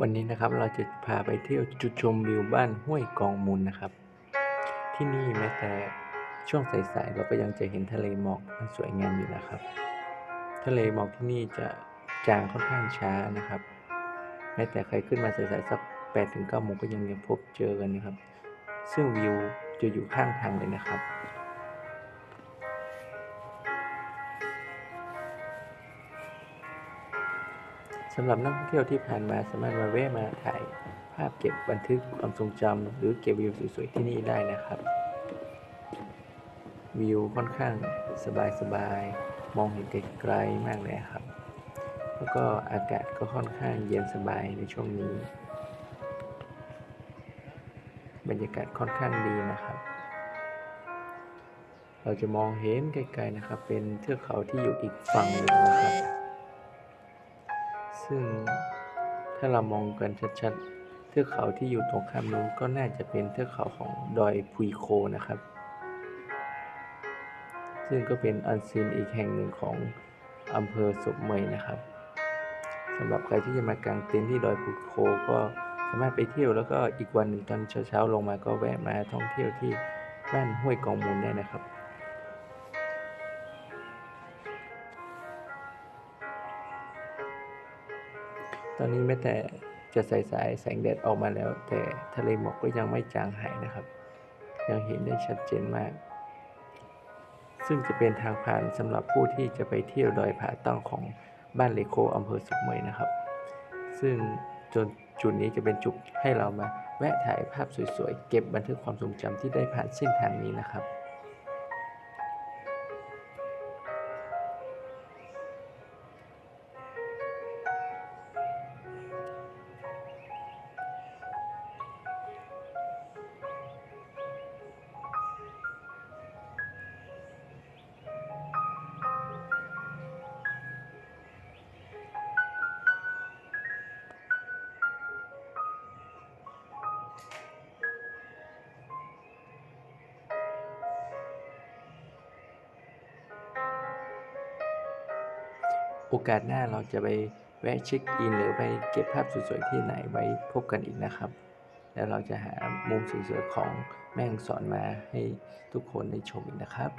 วันนี้นะครับเราจะพาไปเที่ยวจุดชมวิวบ้านห้วยกองมูลนะครับ ที่นี่แม้แต่ช่วงสายๆเราก็ยังจะเห็นทะเลหมอกมันสวยงามอยู่นะครับ ทะเลหมอกที่นี่จะจางค่อนข้างช้านะครับ แม้แต่ใครขึ้นมาสายๆสัก8ถึง9โมงก็ยังยังพบเจอกันนะครับ ซึ่งวิวจะอยู่ข้างทางเลยนะครับ สำหรับนักท่องเที่ยวที่ผ่านมาสามารถมาแวะมาถ่ายภาพเก็บบันทึกความทรงจำหรือเก็บวิวสวยๆที่นี่ได้นะครับ วิวค่อนข้างสบายๆมองเห็นไกลๆมากเลยครับ แล้วก็อากาศก็ค่อนข้างเย็นสบายในช่วงนี้ บรรยากาศค่อนข้างดีนะครับ เราจะมองเห็นไกลๆนะครับ เป็นเทือกเขาที่อยู่อีกฝั่งหนึ่งนะครับ ซึ่งถ้าเรามองกันชัดๆ เทือกเขาที่อยู่ตรงข้ามนู้นก็น่าจะเป็นเทือกเขาของดอยพุยโคนะครับ ซึ่งก็เป็นอันซีนอีกแห่งหนึ่งของอำเภอศพเมยนะครับสำหรับใครที่จะมากางเต็นท์ที่ดอยพุยโคก็สามารถไปเที่ยวแล้วก็อีกวันหนึ่งตอนเช้าๆลงมาก็แวะมาท่องเที่ยวที่บ้านห้วยกองมูลได้นะครับ ตอนนี้แม้แต่จะสายสายๆแสงแดดออกมาแล้ว แต่ทะเลหมอกก็ยังไม่จางหายนะครับ ยังเห็นได้ชัดเจนมาก ซึ่งจะเป็นทางผ่านสำหรับผู้ที่จะไปเที่ยวดอยผาตั้งของบ้านเลโคอำเภอสุขเมยนะครับ ซึ่งจนจุดนี้จะเป็นจุดให้เรามาแวะถ่ายภาพสวยๆ เก็บบันทึกความทรงจำที่ได้ผ่านเส้นทางนี้นะครับ โอกาสหน้าเราจะไปแวะเช็คอินหรือไปเก็บภาพสวยๆที่ไหนไว้พบกันอีกนะครับ แล้วเราจะหามุมสวยๆของแม่งสอนมาให้ทุกคนได้ชมอีกนะครับ